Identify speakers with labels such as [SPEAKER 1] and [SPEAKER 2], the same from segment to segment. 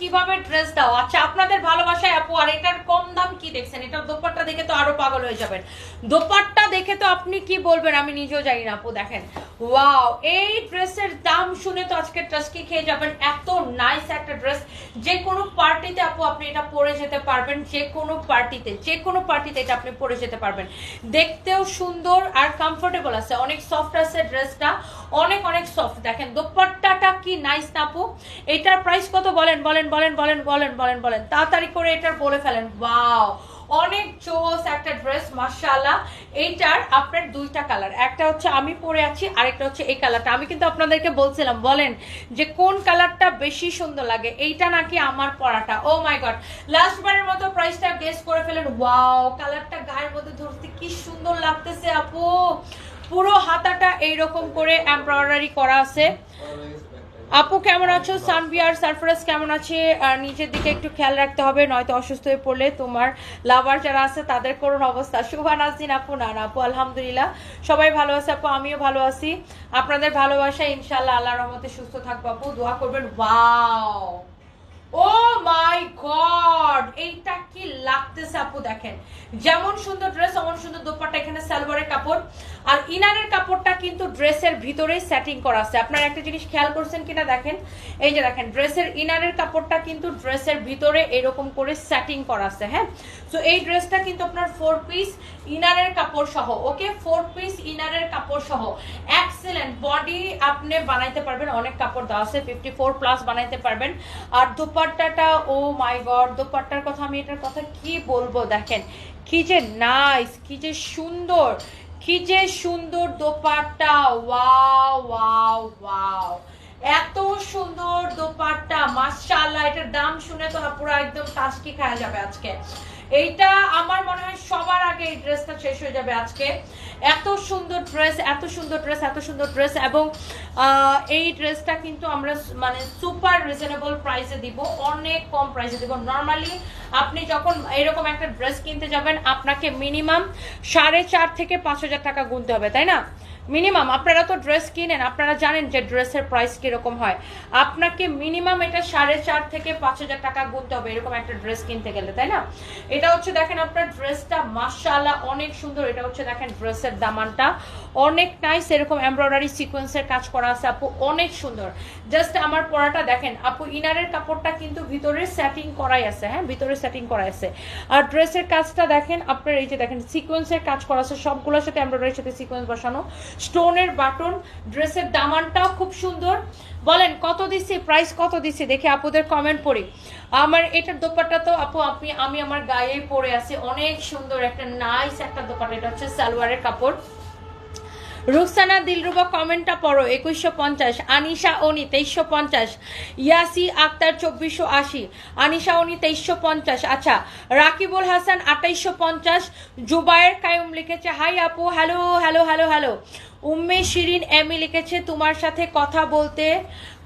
[SPEAKER 1] কীভাবে ড্রেস দাও? আচ্ছা আপনাদের ভালোবাসায় আপু, আর এটার কম দাম কি দেখছেন? এটার দোপাট্টা দেখে তো আরও পাগল হয়ে যাবেন। দোপাট্টা দেখে তো আপনি কি বলবেন? আমি নিজেও জানি না আপু, দেখেন। ওয়াও এই ড্রেসের দাম শুনে তো আজকে ট্রাস্কি খেয়ে যাবেন। এত নাইস একটা ড্রেস যে কোনো পার্টিতে আপু আপনি এটা পরে যেতে পারবেন। যে কোনো পার্টিতে যে কোনো পার্টিতে এটা আপনি পরে যেতে পারবেন। দেখতেও সুন্দর আর কমফোর্টেবল আছে। অনেক সফট আছে ড্রেসটা অনেক অনেক সফট দেখেন, দোপাট্টাটা কি নাইস না আপু? এটার প্রাইস কত বলেন বলেন বলেন বলেন বলেন বলেন বলেন। তাড়াতাড়ি করে এটার বলে ফেলেন। ওয়াও অনেক জোস, একটা ড্রেস, মাশাআল্লাহ। এইটার আপনার দুইটা কালার। একটা হচ্ছে আমি পরে আছি, আরেকটা হচ্ছে এই কালারটা। আমি কিন্তু আপনাদেরকে বলছিলাম, বলেন যে কোন কালারটা বেশি সুন্দর লাগে? এইটা নাকি আমার পরাটা? ও মাই গড লাস্ট বারের মতো প্রাইসটা গেস করে ফেলেন। ওয়াও কালারটা গায়ের মধ্যে ধরতে কি সুন্দর লাগতেছে আপু। পুরো হাতাটা এইরকম করে এমব্রয়ডারি করা আছে। আপু, কেমন আছো? সানবিয়ার, সারফরাজ কেমন আছে? আর নিজের দিকে একটু খেয়াল রাখতে হবে, নয়তো অসুস্থ হয়ে পড়লে তোমার লাভার যারা আছে, তাদের করুন অবস্থা। শুভা নাজদিন আপু, না আপু, আলহামদুলিল্লাহ। সবাই ভালো আছে আপু? আমিও ভালো আছি। আপনাদের ভালোবাসা ইনশাল্লাহ আল্লাহ রহমতে সুস্থ থাকব আপু। দোয়া করবেন। ওয়াও! ও মাই গড, এইটা কি লাগতেছে আপু দেখেন। যেমন সুন্দর ড্রেস অমন সুন্দর এখানে সালোয়ারের কাপড়। আর ইনারের কাপড়টা কিন্তু ড্রেসের ভিতরে সেটিং করা আছে। আপনারা একটা জিনিস খেয়াল করছেন কিনা দেখেন? এই যে দেখেন ড্রেসের ইনারের কাপড়টা কিন্তু ড্রেসের ভিতরে এরকম করে সেটিং করা আছে হ্যাঁ? তো এই ড্রেসটা কিন্তু আপনার ফোর পিস ইনারের কাপড় সহ ওকে ফোর পিস ইনারের কাপড় সহ। এক্সেলেন্ট বডি আপনি বানাইতে পারবেন। অনেক কাপড় দেওয়া আছে ফিফটি ফোর প্লাস বানাইতে পারবেন। আর দোপাট্টাটা, ও মাই গড, দোপাট্টার কথা, আমি এটার কথা কি বলব দেখেন? কি যে নাইস কি যে সুন্দর, কি যে সুন্দর দোপাট্টা। ওয়াও ওয়াও ওয়াও এত সুন্দর দোপাট্টা, মাশাআল্লাহ, এটার দাম শুনে তো পুরো একদম টাস্কি খাওয়া যাবে আজকে। এইটা আমার মনে হয় সবার আগে এই ড্রেসটা শেষ হয়ে যাবে আজকে। এত সুন্দর ড্রেস এত সুন্দর ড্রেস এত সুন্দর ড্রেস এবং এই ড্রেসটা কিন্তু আমরা মানে সুপার রিজনেবল প্রাইসে দিব, অনেক কম প্রাইসে দিব। নর্মালি আপনি যখন এরকম একটা ড্রেস কিনতে যাবেন, আপনাকে মিনিমাম সাড়ে চার থেকে পাঁচ হাজার টাকা গুনতে হবে, তাই না? মিনিমাম, আপনারা তো ড্রেস কিনেন, আপনারা জানেন যে ড্রেসের প্রাইস কীরকম হয়। আপনাকে মিনিমাম এটা সাড়ে চার থেকে পাঁচ হাজার টাকা গুনতে হবে, এরকম একটা ড্রেস কিনতে গেলে, তাই না? এটা হচ্ছে দেখেন আপনার ড্রেসটা মাশাআল্লাহ অনেক সুন্দর, এটা হচ্ছে দেখেন ড্রেসের দামানটা। অনেক নাইস এরকম এমব্রয়ডারি সিকোয়েন্সের কাজ করা আছে, আপু, অনেক সুন্দর। জাস্ট আমার পরাটা দেখেন, আপু, ইনারের কাপড়টা কিন্তু ভিতরে সেটিং করাই আছে হ্যাঁ? ভিতরে সেটিং করা আছে। আর ড্রেসের কাজটা দেখেন, আপনার এই যে দেখেন সিকোয়েন্সের কাজ করা আছে, সবগুলোর সাথে এমব্রয়ডারির সাথে সিকোয়েন্স বসানো। স্টোনের বাটন, ড্রেসের দামানটাও খুব সুন্দর। বলেন, কত দিচ্ছি? প্রাইস কত দিচ্ছি? দেখে আপুদের কমেন্ট পড়ি। আমার এটার দোপাটা তো আপু, আপনি, আমি আমার গায়ে পরে আছি। অনেক সুন্দর, একটা নাইস একটা দোপাটা এটা হচ্ছে সালোয়ারের কাপড়। রুকসানা, দিলরুবা কমেন্টটা পড়ো, একুশশো পঞ্চাশ। আনিশা অনি তেইশশো পঞ্চাশ। ইয়াসি আক্তার, চব্বিশশো আশি। আনিশা অনি তেইশশো পঞ্চাশ। আচ্ছা রাকিবুল হাসান, আঠাইশশো পঞ্চাশ। জুবায়ের কায়ুম লিখেছে, হাই আপু, hello hello hello hello. Umme Shirin, Amy লিখেছে, তোমার সাথে কথা বলতে,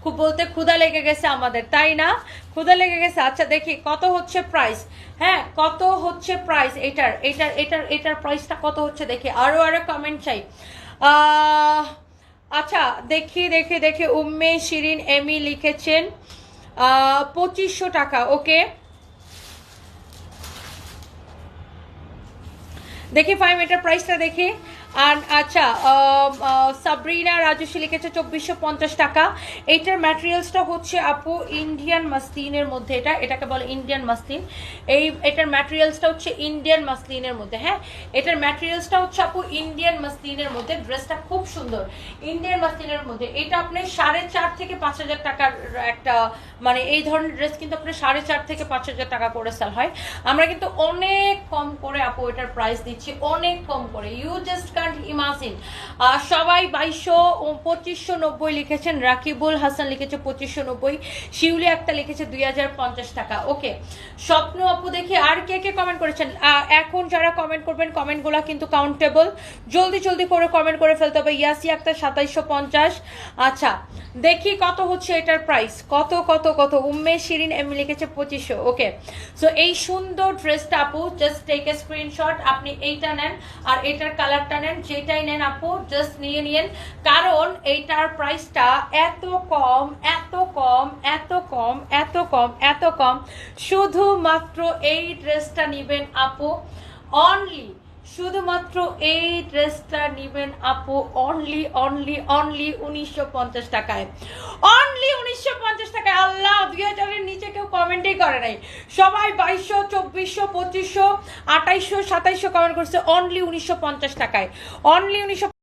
[SPEAKER 1] খুব বলতে ক্ষুধা লেগে গেছে আমাদের। তাই না? ক্ষুধা লেগে গেছে। আচ্ছা দেখি, কত হচ্ছে প্রাইস হ্যাঁ কত হচ্ছে প্রাইস এটার এটার এটার এটার প্রাইসটা কত হচ্ছে? দেখি আরও আরও কমেন্ট চাই। আচ্ছা দেখি দেখে দেখে। উম্মে শিরিন এমি লিখেছেন পঁচিশশো টাকা ওকে? দেখি ফাইম এটার প্রাইসটা দেখি। আর আচ্ছা সাবরিনা রাজস্বী লিখেছে চব্বিশশো পঞ্চাশ টাকা। এইটার ম্যাটেরিয়ালসটা হচ্ছে আপু ইন্ডিয়ান মাসলিনের মধ্যে। এটা, এটাকে বলে ইন্ডিয়ান মাসলিন এই, এটার ম্যাটেরিয়ালসটা হচ্ছে ইন্ডিয়ান মাসলিনের মধ্যে হ্যাঁ? এটার ম্যাটেরিয়ালসটা হচ্ছে আপু ইন্ডিয়ান মাসলিনের মধ্যে। ড্রেসটা খুব সুন্দর। ইন্ডিয়ান মাসলিনের মধ্যে। এটা আপনি সাড়ে চার থেকে পাঁচ হাজার টাকার একটা মানে এই ধরনের ড্রেস কিন্তু আপনার সাড়ে চার থেকে পাঁচ হাজার টাকা করে সেল হয়। আমরা কিন্তু অনেক কম করে আপু এটার প্রাইস দিচ্ছি। অনেক কম করে। ইউ জাস্ট কান্ট ইমাজিন সবাই বাইশশো পঁচিশশো নব্বই লিখেছেন, রাকিবুল হাসান লিখেছে পঁচিশশো নব্বই, শিউলি একটা লিখেছে দুই হাজার পঞ্চাশ টাকা। ওকে স্বপ্ন আপু দেখি আর কে কে কমেন্ট করেছেন এখন যারা কমেন্ট করবেন কমেন্টগুলো কিন্তু কাউন্টেবল জলদি জলদি করে কমেন্ট করে ফেলতে হবে। ইয়াসি আক্তার সাতাইশশো পঞ্চাশ। আচ্ছা দেখি কত হচ্ছে এটার প্রাইস কত কত কত? উম্মে শিরিন এমনি লিখেছে পঁচিশশো। ওকে সো এই সুন্দর ড্রেসটা আপু জাস্ট টেক এ স্ক্রিনশট আপনি এইটা নেন আর এটার কালারটা নেন। যেটাই নেন আপু জাস্ট নিয়ে নিন কারণ এইটার প্রাইসটা এত কম এত কম এত কম এত কম এত কম। শুধুমাত্র এই ড্রেসটা নেবেন আপু অনলি শুধুমাত্র এই ড্রেসটা নেবেন আপু অনলি অনলি অনলি উনিশশো পঞ্চাশ টাকায়। অনলি উনিশশো পঞ্চাশ টাকায়। আল্লাহ, দুই হাজারের নিচে কেউ কমেন্টই করে নাই। সবাই বাইশশো, চব্বিশশো, পঁচিশশো, আঠাইশশো, সাতাইশশো কমেন্ট করছে অনলি উনিশশো পঞ্চাশ টাকায়। অনলি উনিশশো